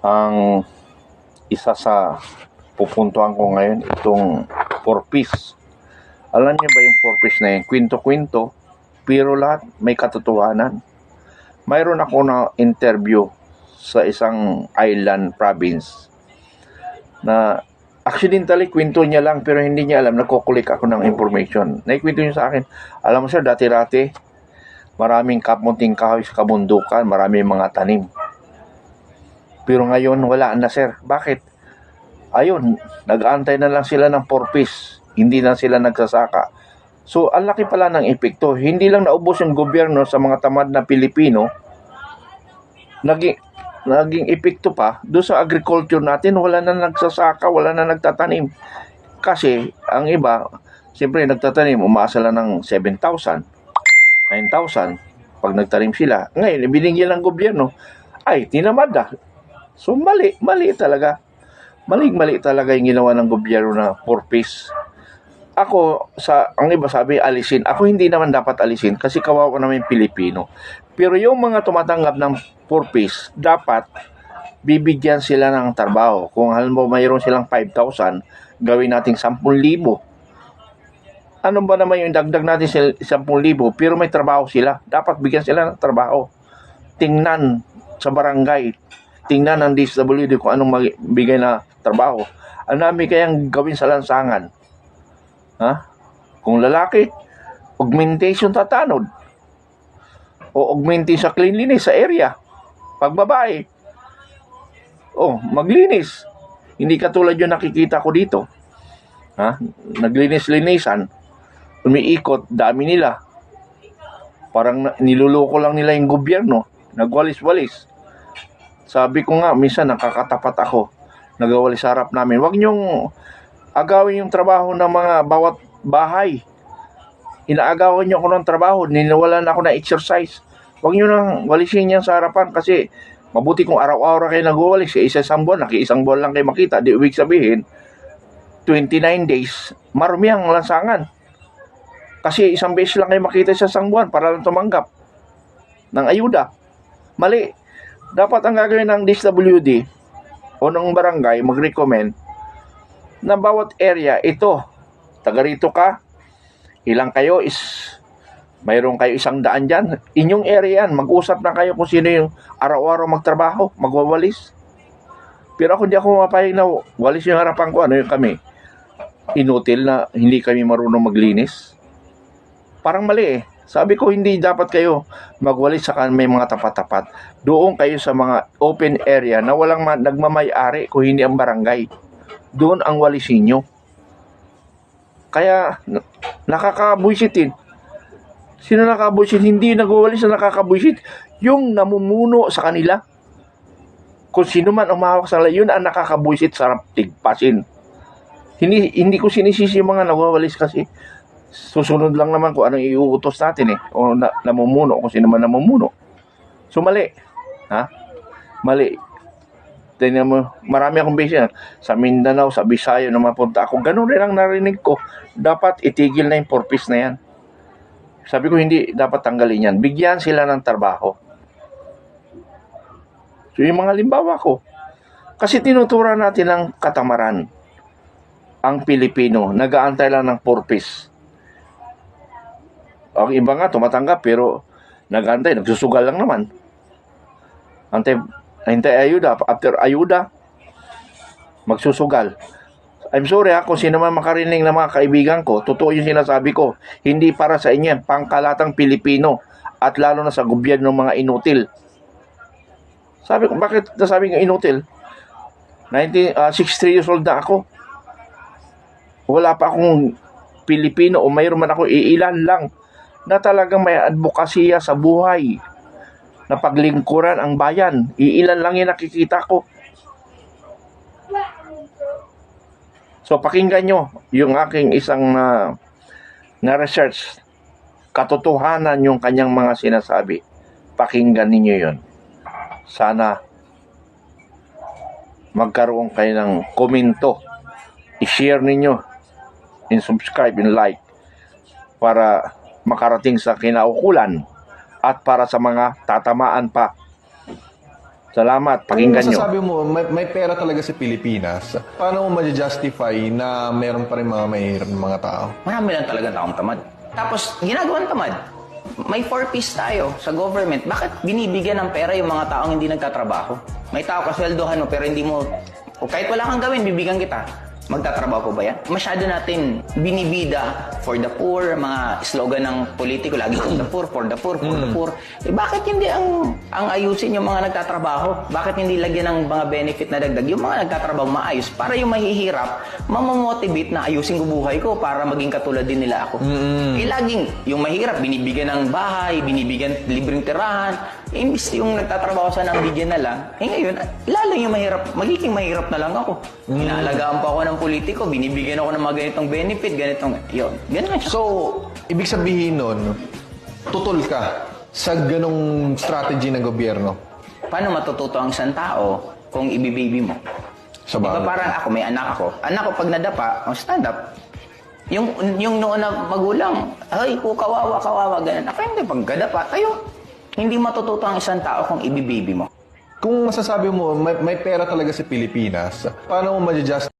ang isa sa pupuntuhan ko ngayon itong four-piece. Alam niyo ba yung four-piece na yun? Kwento-kwento, pero lahat may katotohanan. Mayroon ako na interview sa isang island province na accidentally kwento niya lang pero hindi niya alam nagkukulik ako ng information. Naikwento niya sa akin, alam mo sir, dati-dati maraming kamunting kahoy sa kabundukan, maraming mga tanim. Pero ngayon wala na sir. Bakit? Ayun, nag-aantay na lang sila ng porpis. Hindi na sila nagsasaka. So, ang laki pala ng epekto. Hindi lang naubos yung gobyerno sa mga tamad na Pilipino. Naging, naging epekto pa doon sa agriculture natin. Wala na nagsasaka, wala na nagtatanim. Kasi, ang iba, siyempre nagtatanim, umaasa lang ng 7,000, 9,000 pag nagtanim sila. Ngayon, binigyan ng gobyerno, ay, tinamad na. So, mali, mali talaga. Mali-mali talaga yung ginawa ng gobyerno na purpose. Ako, sa, ang iba sabi, alisin. Ako hindi naman dapat alisin kasi kawawa naman yung Pilipino. Pero yung mga tumatanggap ng purpose, dapat bibigyan sila ng trabaho. Kung halimbawa mayroon silang 5,000, gawin natin 10,000. Ano ba naman yung dagdag natin sa 10,000 pero may trabaho sila. Dapat bigyan sila ng trabaho. Tingnan sa barangay, tingnan ng DSWD kung anong magbigay na trabaho. Ang dami kayang gawin sa lansangan. Ha? Kung lalaki, augmentation tatanod. O augmenting sa cleanliness sa area. Pag babae, oh, maglinis. Hindi katulad yung nakikita ko dito. Ha? Naglinis-linisan. Umiikot, dami nila. Parang niluloko lang nila yung gobyerno. Nagwalis-walis. Sabi ko nga, minsan nakakatapat ako. Nagawalis sa harap namin. Huwag niyong agawin yung trabaho ng mga bawat bahay. Inaagawan niyo ako ng trabaho. Ninawalan ako ng exercise. Huwag niyo nang walisin yan sa harapan kasi mabuti kung araw-araw kayo nagwawalis. Sa isa-isang buwan, naki-isang buwan lang kayo makita. Di ibig sabihin, 29 days, marumi ang lansangan. Kasi isang beses lang kayo makita sa isang buwan para lang tumanggap ng ayuda. Mali. Dapat ang gagawin ng DSWD o ng barangay mag-recommend na bawat area, ito, taga rito ka, ilang kayo is, mayroon kayo isang daan dyan. Inyong area yan, mag-usap na kayo kung sino yung araw-araw magtrabaho, magwawalis. Pero ako hindi ako mapayag na walis yung harapan ko, ano yung kami? Inutil na hindi kami marunong maglinis. Parang mali eh. Sabi ko, hindi dapat kayo magwalis sa may mga tapat-tapat. Doon kayo sa mga open area na walang ma- nagmamay-ari kung hindi ang barangay. Doon ang walisin nyo. Kaya, na- nakakabuisitin. Sino nakakabuisit? Hindi nagwawalis na nakakabuisit. Yung namumuno sa kanila. Kung sino man umawak sa yun ang nakakabuisit sa tigpasin. Hindi, hindi ko sinisisi yung mga nagwawalis kasi susunod lang naman kung anong iuutos natin eh. O na, namumuno, kung sino man namumuno. So, mali. Ha? Mali. Tingnan mo, marami akong yan. Sa Mindanao, sa Visayas na mapunta ako. Ganun rin ang narinig ko. Dapat itigil na yung purpose na yan. Sabi ko, hindi dapat tanggalin yan. Bigyan sila ng trabaho. So, yung mga limbawa ko. Kasi tinutura natin ng katamaran ang Pilipino. Nagaantay lang ng purpose. Ang iba nga tumatanggap pero nagantay, nagsusugal lang naman. Antay, hintay ayuda. After ayuda, magsusugal. I'm sorry ha, kung sino man makarinig ng mga kaibigan ko, totoo yung sinasabi ko. Hindi para sa inyo, yan, pangkalatang Pilipino at lalo na sa gobyerno ng mga inutil. Sabi ko, bakit nasabi ko inutil? 19, ah, 63 years old na ako. Wala pa akong Pilipino o mayroon man ako iilan lang na talagang may advokasya sa buhay na paglingkuran ang bayan. Iilan lang yung nakikita ko. So pakinggan nyo yung aking isang na, na research. Katotohanan yung kanyang mga sinasabi. Pakinggan ninyo yon. Sana magkaroon kayo ng komento. I-share ninyo. And subscribe and like. Para makarating sa kinaukulan at para sa mga tatamaan pa Salamat. Pakinggan Kung nyo. masasabi mo, may, may pera talaga sa Pilipinas, paano mo ma-justify na meron pa rin mga mahirap na mga tao? Marami lang talaga taong tamad. Tapos, ginagawan tamad. May four-piece tayo sa government. Bakit binibigyan ng pera yung mga taong hindi nagtatrabaho? May tao kasweldohan mo pero hindi mo... O kahit wala kang gawin, bibigyan kita. Magtatrabaho po ba yan? Masyado natin binibida for the poor, mga slogan ng politiko, lagi for the poor, for the poor, for the poor. Eh bakit hindi ang ang ayusin yung mga nagtatrabaho? Bakit hindi lagyan ng mga benefit na dagdag yung mga nagtatrabaho maayos para yung mahihirap, mamamotivate na ayusin ko buhay ko para maging katulad din nila ako. Eh laging yung mahirap binibigyan ng bahay, binibigyan libreng tirahan, imbis yung nagtatrabaho sa nang bigyan na lang, eh ngayon, lalo yung mahirap, magiging mahirap na lang ako. Inaalagaan pa ako ng politiko, binibigyan ako ng mga ganitong benefit, ganitong, yun, ganun siya. So, ibig sabihin nun, tutol ka sa ganong strategy ng gobyerno Paano matututo ang isang tao kung ibibaby mo? sa Diba bagay. parang ako, may anak ako. Anak ko pag nadapa, oh, stand up. Yung, yung noon na magulang, ay, ko kawawa, kawawa, ganun. Ako hindi, pag nadapa, tayo. Hindi matututo ang isang tao kung ibibaby mo. Kung masasabi mo, may, may pera talaga sa Pilipinas, paano mo ma-justify